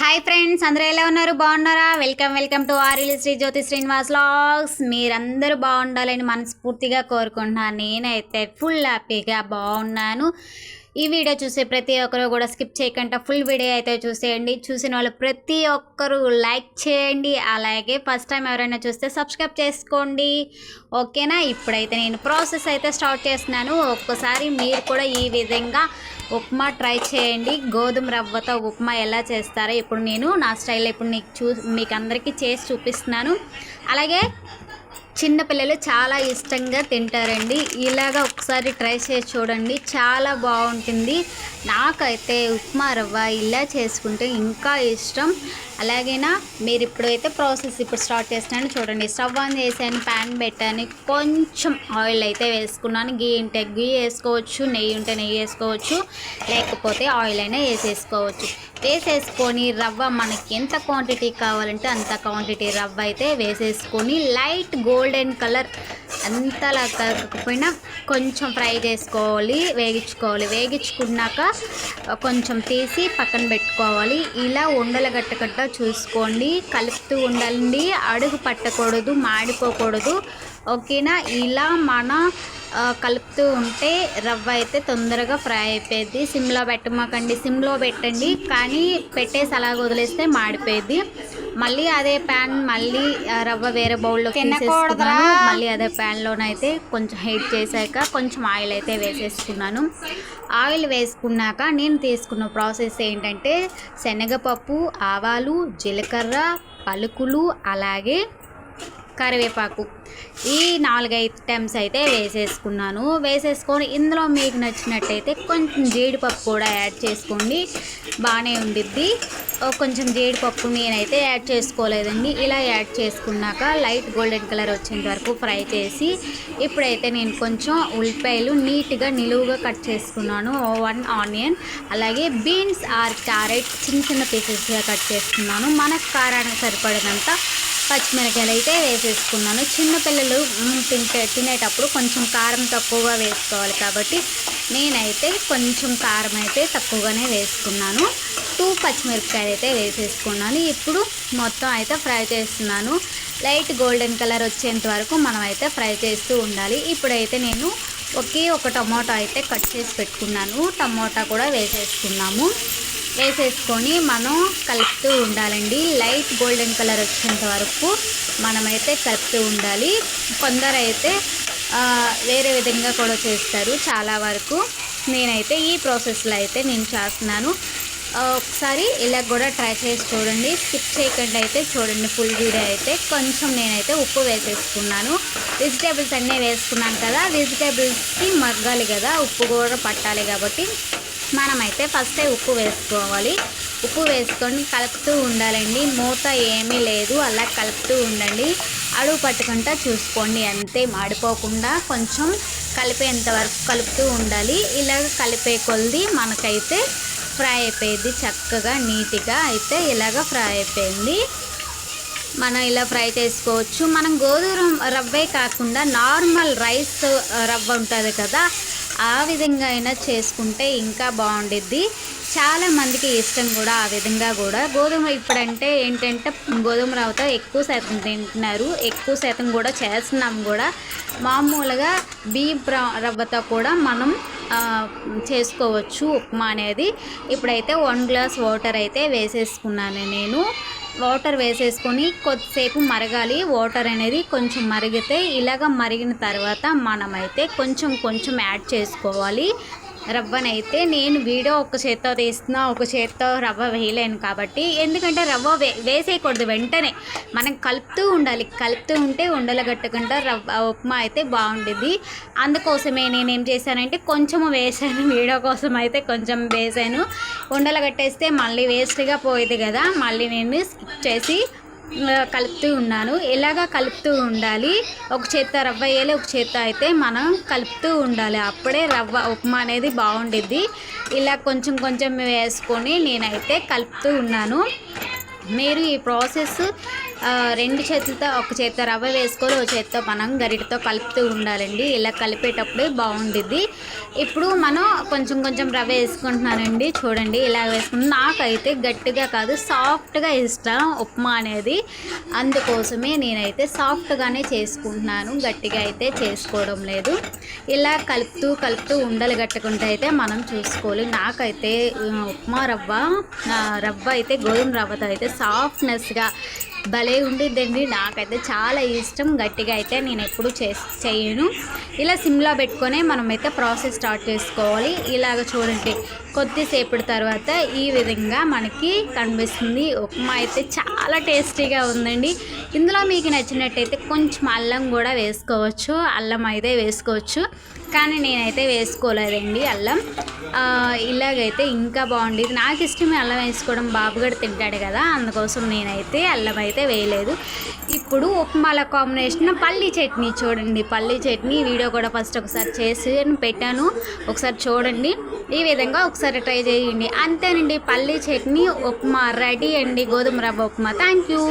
Hi friends అందరూ ఎలా ఉన్నారు? బాగున్నారా? Welcome welcome to RL Sri Jyothi Srinivas vlogs మీరందరూ బాగుండాలని మనస్ఫూర్తిగా కోరుకుంటున్నాను. నేనైతే ఫుల్ హ్యాపీగా బాగున్నాను. ఈ వీడియో చూసే ప్రతి ఒక్కరు కూడా స్కిప్ చేయకుండా ఫుల్ వీడియో అయితే చూసేయండి. చూసిన వాళ్ళు ప్రతి ఒక్కరు లైక్ చేయండి. అలాగే ఫస్ట్ టైం ఎవరైనా చూస్తే సబ్స్క్రైబ్ చేసుకోండి. ఓకేనా? ఇప్పుడైతే నేను ప్రాసెస్ అయితే స్టార్ట్ చేస్తున్నాను. ఒక్కసారి మీరు కూడా ఈ విధంగా ఉప్మా ట్రై చేయండి. గోధుమ రవ్వతో ఉప్మా ఎలా చేస్తారో ఇప్పుడు నేను నా స్టైల్ ఇప్పుడు నీకు చూ మీకు అందరికీ చేసి చూపిస్తున్నాను. అలాగే చిన్నపిల్లలు చాలా ఇష్టంగా తింటారండి. ఇలాగ ఒకసారి ట్రై చేసి చూడండి. చాలా బాగుంటుంది. నాకైతే ఉప్మా రవ్వ ఇలా చేసుకుంటే ఇంకా ఇష్టం. అలాగేనా? మీరు ఇప్పుడైతే ప్రాసెస్ ఇప్పుడు స్టార్ట్ చేస్తున్నాను చూడండి. స్టవ్ ఆన్ చేశాను ప్యాన్ పెట్టాను. కొంచెం ఆయిల్ అయితే వేసుకున్నాను. గీ ఉంటే గీ వేసుకోవచ్చు నెయ్యి ఉంటే నెయ్యి వేసుకోవచ్చు. లేకపోతే ఆయిల్ అయినా వేసేసుకోవచ్చు. వేసేసుకొని రవ్వ మనకి ఎంత క్వాంటిటీ కావాలంటే అంత క్వాంటిటీ రవ్వ అయితే వేసేసుకొని లైట్ గోల్డెన్ కలర్ అంతలా కాకపోయినా కొంచెం ఫ్రై చేసుకోవాలి వేగించుకోవాలి. వేగించుకున్నాక కొంచెం తీసి పక్కన పెట్టుకోవాలి. ఇలా ఉండలు గట్టగట్ట చూసుకోండి. కలుపుతూ ఉండండి. అడుగు పట్టకూడదు మాడిపోకూడదు. ఓకేనా? ఇలా మన కలుపుతూ ఉంటే రవ్వ అయితే తొందరగా ఫ్రై అయిపోయింది. సిమ్లో పెట్టమాకండి సిమ్లో పెట్టండి. కానీ పెట్టేసి అలాగ వదిలేస్తే మాడిపోయింది. మళ్ళీ అదే ప్యాన్ మళ్ళీ రవ్వ వేరే బౌల్లో తీసేసుకున్నాను. మళ్ళీ అదే ప్యాన్లోనైతే కొంచెం హీట్ చేశాక కొంచెం ఆయిల్ అయితే వేసేసుకున్నాను. ఆయిల్ వేసుకున్నాక నేను తీసుకున్న ప్రాసెస్ ఏంటంటే శనగపప్పు ఆవాలు జీలకర్ర పలుకులు అలాగే కరివేపాకు. ఈ నాలుగు ఐటమ్స్ అయితే వేసేసుకున్నాను. వేసేసుకొని ఇందులో మీకు నచ్చినట్టయితే కొంచెం జీడిపప్పు కూడా యాడ్ చేసుకోండి. బాగానే ఉండిద్ది. కొంచెం జీడిపప్పు నేనైతే యాడ్ చేసుకోలేదండి. ఇలా యాడ్ చేసుకున్నాక లైట్ గోల్డెన్ కలర్ వచ్చేంత వరకు ఫ్రై చేసి ఇప్పుడైతే నేను కొంచెం ఉల్లిపాయలు నీట్గా నిలువుగా కట్ చేసుకున్నాను. వన్ ఆనియన్ అలాగే బీన్స్ ఆర్ క్యారెట్ చిన్న చిన్న పీసెస్గా కట్ చేసుకున్నాను. మనకు కారానికి సరిపడినంత పచ్చిమిరకాయలు అయితే వేసేసుకున్నాను చిన్నపిల్లలు తింటే తినేటప్పుడు కొంచెం కారం తక్కువగా వేసుకోవాలి కాబట్టి నేనైతే కొంచెం కారం అయితే తక్కువగానే వేసుకున్నాను. టూ పచ్చిమిరపకాయలు అయితే వేసేసుకున్నాను. ఇప్పుడు మొత్తం అయితే ఫ్రై చేస్తున్నాను. లైట్ గోల్డెన్ కలర్ వచ్చేంత వరకు మనం అయితే ఫ్రై చేస్తూ ఉండాలి. ఇప్పుడైతే నేను ఒకే ఒక టమోటా అయితే కట్ చేసి పెట్టుకున్నాను. టమాటా కూడా వేసేసుకున్నాము. వేసేసుకొని మనం కలుపుతూ ఉండాలండి. లైట్ గోల్డెన్ కలర్ వచ్చేంత వరకు మనమైతే కలుపుతూ ఉండాలి. కొందరైతే వేరే విధంగా కూడా చేస్తారు చాలా వరకు. నేనైతే ఈ ప్రాసెస్లో అయితే నేను చేస్తున్నాను. ఒకసారి ఇలా కూడా ట్రై చేసి చూడండి. స్కిప్ చేయకుండా అయితే చూడండి. ఫుల్ వీడియో అయితే కొంచెం నేనైతే ఉప్పు వేసేసుకున్నాను. వెజిటేబుల్స్ అన్నీ వేసుకున్నాను కదా. వెజిటేబుల్స్కి మగ్గాలి కదా. ఉప్పు కూడా పట్టాలి కాబట్టి మనమైతే ఫస్టే ఉప్పు వేసుకోవాలి. ఉప్పు వేసుకొని కలుపుతూ ఉండాలండి. మూత ఏమీ లేదు. అలా కలుపుతూ ఉండండి. అడుగు పట్టుకుంటా చూసుకోండి. అంతే మాడిపోకుండా కొంచెం కలిపేంత వరకు కలుపుతూ ఉండాలి. ఇలాగ కలిపే కొలది మనకైతే ఫ్రై అయిపోయింది. చక్కగా నీట్గా అయితే ఇలాగ ఫ్రై అయిపోయింది. మనం ఇలా ఫ్రై చేసుకోవచ్చు. మనం గోధుమ రవ్వే కాకుండా నార్మల్ రైస్ రవ్వ ఉంటుంది కదా ఆ విధంగా అయినా చేసుకుంటే ఇంకా బాగుండిద్ది. చాలా మందికి ఇష్టం కూడా ఆ విధంగా కూడా. గోధుమ ఇప్పుడంటే ఏంటంటే గోధుమ రవ్వతో ఎక్కువ శాతం తింటున్నారు. ఎక్కువ శాతం కూడా చేస్తున్నాం కూడా. మామూలుగా బియ్యం రవ్వతో కూడా మనం చేసుకోవచ్చు ఉప్మా అనేది. ఇప్పుడైతే వన్ గ్లాస్ వాటర్ అయితే వేసేసుకున్నాను నేను. వాటర్ వేసేసుకొని కొద్దిసేపు మరగాలి. వాటర్ అనేది కొంచెం మరిగితే ఇలాగ మరిగిన తర్వాత మనమైతే కొంచెం కొంచెం యాడ్ చేసుకోవాలి. రవ్వనైతే నేను వీడియో ఒక చేత్తో తీస్తున్నా ఒక చేత్తో రవ్వ వేయలేను కాబట్టి. ఎందుకంటే రవ్వ వే వేసేయకూడదు వెంటనే. మనం కలుపుతూ ఉండాలి. కలుపుతూ ఉంటే ఉండలగట్టకుండా రవ్వ ఉప్మా అయితే బాగుంటుంది అందుకోసమే నేనేం చేశానంటే కొంచెం వేసాను వీడియో కోసం అయితే కొంచెం వేసాను ఉండలగట్టేస్తే మళ్ళీ వేస్ట్గా పోయేది కదా. మళ్ళీ నేను స్కిప్ చేసి కలుపుతూ ఉన్నాను. ఎలాగా కలుపుతూ ఉండాలి? ఒక చేత్త రవ్వ వేయాలి ఒక చేత్త అయితే మనం కలుపుతూ ఉండాలి. అప్పుడే రవ్వ ఉప్మా అనేది బాగుండిద్ది. ఇలా కొంచెం కొంచెం వేసుకొని నేనైతే కలుపుతూ ఉన్నాను. మీరు ఈ ప్రాసెస్ రెండు చేతులతో ఒక చేత్తో రవ్వ వేసుకొని ఒక చేత్తో మనం గరిటతో కలుపుతూ ఉండాలండి. ఇలా కలిపేటప్పుడు బాగుండిద్ది. ఇప్పుడు మనం కొంచెం కొంచెం రవ్వ వేసుకుంటున్నానండి. చూడండి ఇలా వేసుకుంటున్నాను నాకైతే గట్టిగా కాదు సాఫ్ట్గా ఇష్టం ఉప్మా అనేది. అందుకోసమే నేనైతే సాఫ్ట్గానే చేసుకుంటున్నాను. గట్టిగా అయితే చేసుకోవడం లేదు. ఇలా కలుపుతూ కలుపుతూ ఉండలు కట్టుకుంటే అయితే మనం చూసుకోవాలి. నాకైతే ఉప్మా రవ్వ రవ్వ అయితే గోధుమ రవ్వతో అయితే సాఫ్ట్నెస్గా భలే ఉండిద్దండి. నాకైతే చాలా ఇష్టం. గట్టిగా అయితే నేను ఎప్పుడు చే చేయను. ఇలా సిమ్లో పెట్టుకొని మనమైతే ప్రాసెస్ స్టార్ట్ చేసుకోవాలి. ఇలాగ చూడండి. కొద్దిసేపటి తర్వాత ఈ విధంగా మనకి కనిపిస్తుంది. ఉప్మా అయితే చాలా టేస్టీగా ఉందండి. ఇందులో మీకు నచ్చినట్టయితే కొంచెం అల్లం కూడా వేసుకోవచ్చు. అల్లం అయితే వేసుకోవచ్చు. కానీ నేనైతే వేసుకోలేదండి అల్లం. ఇలాగైతే ఇంకా బాగుండేది. నాకు ఇష్టమే అల్లం వేసుకోవడం. బాబు కూడా తింటాడు కదా అందుకోసం నేనైతే అల్లం అయితే వేయలేదు. ఇప్పుడు ఉప్మాల కాంబినేషన్ పల్లీ చట్నీ చూడండి. పల్లీ చట్నీ వీడియో కూడా ఫస్ట్ ఒకసారి చేసి పెట్టాను. ఒకసారి చూడండి. ఈ విధంగా ఒకసారి ట్రై చేయండి. అంతేనండి పల్లీ చట్నీ ఉప్మా రెడీ అండి. గోధుమ రవ్వ ఉప్మా. Thank you